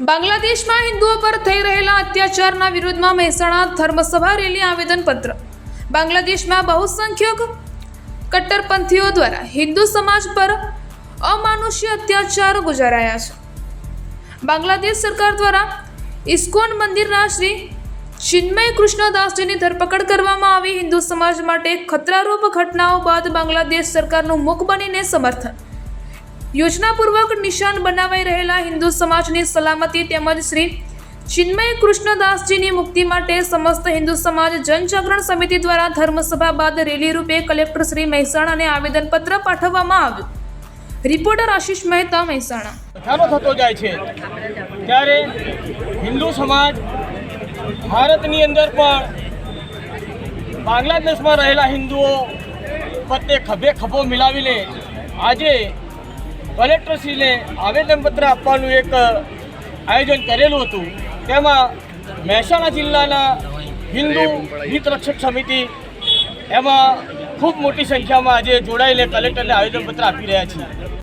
બાંગ્લાદેશમાં હિન્દુઓ પર થઈ રહેલા અત્યાચારના વિરોધમાં મહેસાણા ધર્મસભા રેલી આવેદનપત્ર. બાંગ્લાદેશમાં બહુસંખ્યક કટ્ટરપંથીઓ દ્વારા હિન્દુ સમાજ પર અમાનુષ્ય અત્યાચાર ગુજારાયા છે. બાંગ્લાદેશ સરકાર દ્વારા ઇસ્કોન મંદિરના શ્રી ચિન્મય કૃષ્ણદાસજીની ધરપકડ કરવામાં આવી. હિન્દુ સમાજ માટે ખતરારૂપ ઘટનાઓ બાદ બાંગ્લાદેશ સરકારનું મુખ બનીને સમર્થન. યોજનાપૂર્વક નિશાન બનાવાઈ રહેલા હિન્દુ સમાજની સલામતી તેમજ શ્રી ચિન્મય કૃષ્ણદાસજીની મુક્તિ માટે સમસ્ત હિન્દુ સમાજ જનજાગરણ સમિતિ દ્વારા ધર્મસભા બાદ રેલી રૂપે કલેક્ટર શ્રી મહેસાણાને આવેદનપત્ર પાઠવવામાં આવ્યું. રિપોર્ટર આશિષ મહેતા, મહેસાણા. વધારો થતો જાય છે. ત્યારે હિન્દુ સમાજ ભારતની અંદર પણ બાંગ્લાદેશમાં રહેલા હિન્દુઓ પ્રત્યે ખભે ખભો મિલાવીને આજે કલેક્ટરશ્રીને આવેદનપત્ર આપવાનું એક આયોજન કરેલું હતું. તેમાં મહેસાણા જિલ્લાના હિન્દુ હિત રક્ષક સમિતિ, એમાં ખૂબ મોટી સંખ્યામાં આજે જોડાઈને કલેક્ટરને આવેદનપત્ર આપી રહ્યા છીએ.